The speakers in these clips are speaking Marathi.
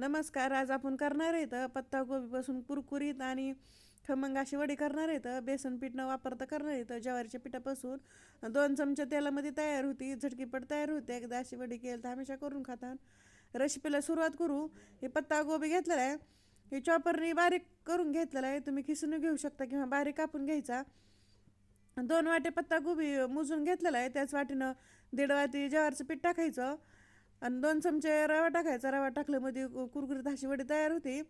नमस्कार आज आपण करणार आहेत पत्ताकोबीपासून कुरकुरीत आणि खमंग अशी वडी करणार आहेत बेसन पीठ न वापरता करणार आहेत ज्वारीच्या पिठापासून. दोन चमचे तेलामध्ये तयार होती झटकीपट तयार होते एकदा अशी वडी केली तर हमेशा करून खातात रेसिपीला सुरुवात करू. हे पत्ता गोबी घेतलेला आहे. हे चॉपरनी बारीक करून घेतलेला आहे. तुम्ही खिसून घेऊ शकता किंवा बारीक कापून घ्यायचा. दोन वाटे पत्ता गोबी मोजून घेतलेला आहे. त्याच वाटीनं दीड वाटी ज्वारीचं पीठ टाकायचं. आणि दोन चमचे रवा टाकायचा. रवा टाकल्यामध्ये कुरकुरीत अशी वडी तयार होती.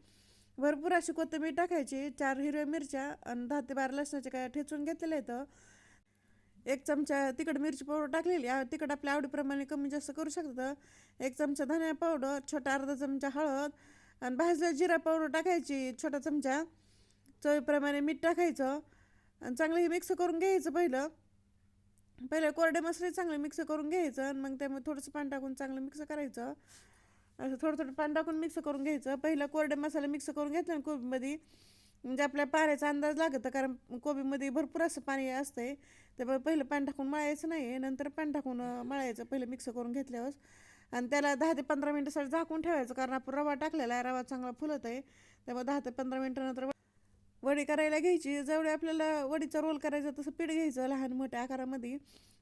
भरपूर अशी कोथिंबीर टाकायची चार हिरव्या मिरच्या आणि दहा ते बारा लसणाच्या काय ठेचून घेतलेल्या आहेत. एक चमचा तिखट मिरची पावडर टाकलेली तिखट आपल्या आवडीप्रमाणे कमी जास्त करू शकतं. एक चमचा धन्या पावडर छोटा अर्धा चमचा हळद आणि भाजल्या जिरा पावडर टाकायची. छोटा चमचा चवीप्रमाणे मीठ टाकायचं आणि चांगलं हे मिक्स करून घ्यायचं पहिलं. पहिले कोरडे मसाले चांगले मिक्स करून घ्यायचं आणि मग त्यामध्ये थोडंसं पाणी टाकून चांगलं मिक्स करायचं. असं थोडं थोडं पाणी टाकून मिक्स करून घ्यायचं. पहिलं कोरडे मसाले मिक्स करून घेतलं ना कोबीमध्ये म्हणजे आपल्या पाण्याचा अंदाज लागतं कारण कोबीमध्ये भरपूर असं पाणी असतंय. त्यामुळे पहिलं पाणी टाकून मळायचं नाही नंतर पाणी टाकून मळायचं पहिलं मिक्स करून घेतल्यावर. आणि त्याला दहा ते पंधरा मिनटासाठी झाकून ठेवायचं कारण आपण रवा टाकलेला आहे रवा चांगला फुलत आहे त्यामुळे दहा ते पंधरा मिनटानंतर वडी करायला घ्यायची. जेवढे आपल्याला वडीचा रोल करायचा तसं पीठ घ्यायचं लहान मोठ्या आकारामध्ये.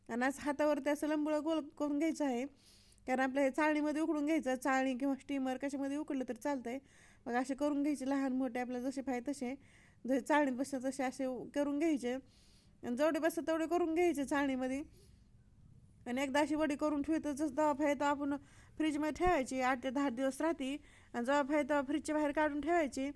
आणि असं हातावरती असं लंबुळं गोल करून घ्यायचं आहे. कारण आपल्या हे चाळणीमध्ये उकडून घ्यायचं. चाळणी किंवा स्टीमर कशामध्ये उकडलं तर चालतं आहे मग असे करून घ्यायचे लहान मोठे आपल्याला जसे पाहिजे तसे. जसे चाळणीत बसतात तसे असे करून घ्यायचे. आणि जेवढे बसतात तेवढे करून घ्यायचे चाळणीमध्ये. आणि एकदा अशी वडी करून ठेवतो. जसं दवा पाहिजे आपण फ्रीजमध्ये ठेवायची. आठ ते दहा दिवस राहते. आणि जेव्हा फाय तेव्हा फ्रीजच्या बाहेर काढून ठेवायची.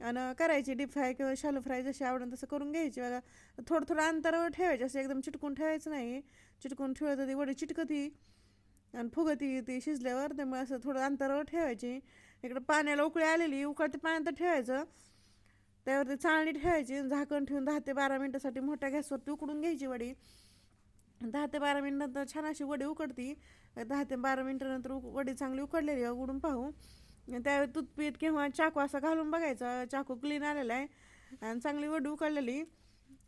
आणि करायची डीप फ्राय किंवा शालो फ्राय जशी आवडेल तसं करून घ्यायची. बघा थोडं थोडं अंतरावर ठेवायची असं एकदम चिटकून ठेवायचं नाही. चिटकून ठेवत ती वडी चिटकती आणि फुगती ती शिजल्यावर त्यामुळे असं थोडं अंतरावर ठेवायची. इकडं पाण्याला उकळी आलेली उकळते पाण्यात ठेवायचं. त्यावरती चाळणी ठेवायची झाकण ठेवून दहा ते बारा मिनटासाठी मोठ्या गॅसवरती उकडून घ्यायची वडी. दहा ते बारा मिनटानंतर छान अशी वडी उकडती. दहा ते बारा मिनटानंतर वडी चांगली उकडलेली उकडून पाहू. त्यावेळी तूतपीठ किंवा चाकू असं घालून बघायचा. चाकू क्लीन आलेला आहे. आणि चांगली वडी उकडलेली.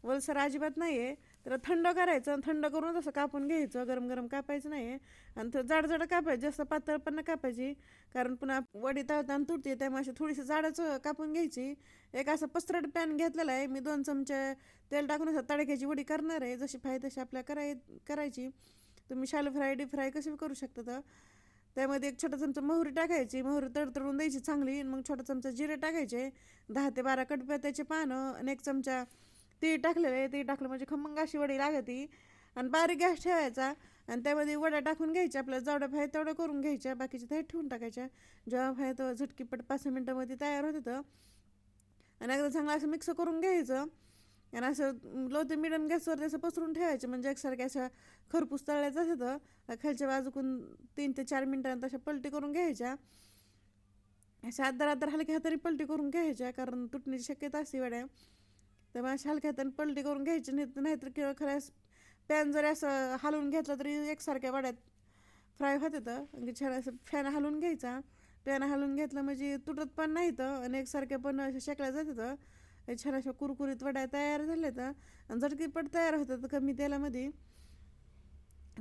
वलसर अजिबात नाही आहे तर थंड करायचं थंड करून तसं कापून घ्यायचं. गरम गरम कापायचं नाही आहे आणि तर जाड जाड कापायचं. जास्त पातळ पण नाही कापायची. कारण पुन्हा वडी तळताना तुटते. त्यामुळे अशी थोडीशी जाडच कापून घ्यायची. एक असं पसरट पॅन घेतलेला आहे. मी दोन चमचे तेल टाकून असं तडक्याची वडी करणार आहे. जशी पाहिजे तशी आपल्या कराय करायची. तुम्ही शालो फ्राय डीप फ्राय कशी करू शकता तर. त्यामध्ये एक छोटा चमचा मोहरी टाकायची मोहरी तडतडून द्यायची चांगली मग छोटा चमचा जिरे टाकायचे दहा ते बारा कडप्यात्याचे पानं आणि एक चमचा ते टाकलेले ते टाकलं म्हणजे खमंग अशी वडी लागती. आणि बारीक गॅस ठेवायचा आणि त्यामध्ये वड्या टाकून घ्यायच्या आपल्या जेवढ्या फाय तेवढं करून घ्यायच्या बाकीच्या त्या ठेवून टाकायच्या. जेव्हा फाय तो झटकीपट पाच मिनटामध्ये तयार होत होतं. आणि एकदा चांगलं असं मिक्स करून घ्यायचं. आणि असं लो ते मिडियम गॅसवर असं पसरून ठेवायचे म्हणजे एकसारख्या अशा खरपूस तळायचं असतं खालच्या बाजूकून तीन ते चार मिनटानंतर अशा पलटी करून घ्यायच्या. अशा आदर आदर हलक्या हाताने पलटी करून घ्यायच्या कारण तुटण्याची शक्यता असते वड्या मग अशा हलक्या हाताने पलटी करून घ्यायची नाही नाहीतर किंवा खरंच पॅन जरी असं हलवून घेतलं तरी एकसारख्या वड्यात फ्राय होत येतं. म्हणजे छान असं फॅन हलवून घ्यायचा. पॅन हलवून घेतलं म्हणजे तुटत पण नाही तर आणि एकसारख्या पण अशा शेकल्या जात होतं छान अशा कुरकुरीत वड्या तयार झाल्या तर आणि झटकीपट तयार होतात कमी तेलामध्ये.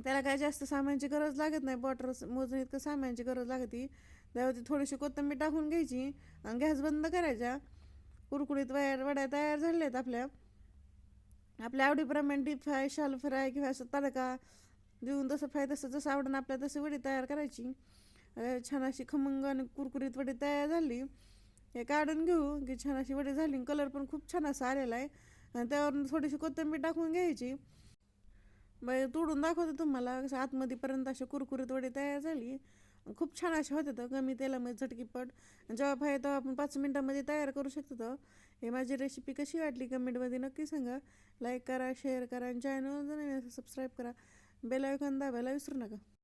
त्याला काय जास्त सामानची गरज लागत नाही बॉटर मोजणी इतकं सामानची गरज लागते. त्यावरती थोडीशी कोथिंबीर टाकून घ्यायची आणि गॅस बंद करायचा. कुरकुरीत वया वड्या तयार झाल्यात आपल्या. आपल्या आवडीप्रमाणे डीप फ्राय शाल फ्राय किंवा असं तडका देऊन तसं फ्राय तसं जसं आवडणं आपल्या तशी वडी तयार करायची. छान अशी खमंग आणि कुरकुरीत वडी तयार झाली. हे काढून घेऊ. की छान अशी वडी झाली कलर पण खूप छान असा आलेला आहे. आणि त्यावर थोडीशी कोथिंबीर टाकून घ्यायची. बाई तोडून दाखवते तुम्हाला. कसं आतमध्येपर्यंत अशी कुरकुरीत वडी तयार झाली. खूप छान असे होते तर कमी तेलामध्ये झटकीपट. जेव्हा पाहिजे तेव्हा आपण पाच मिनटामध्ये तयार करू शकतो तर हे माझी रेसिपी कशी वाटली कमेंटमध्ये नक्की सांगा. लाईक करा शेअर करा आणि चॅनल सबस्क्राईब करा. बेल आयकॉन दाबायला विसरू नका.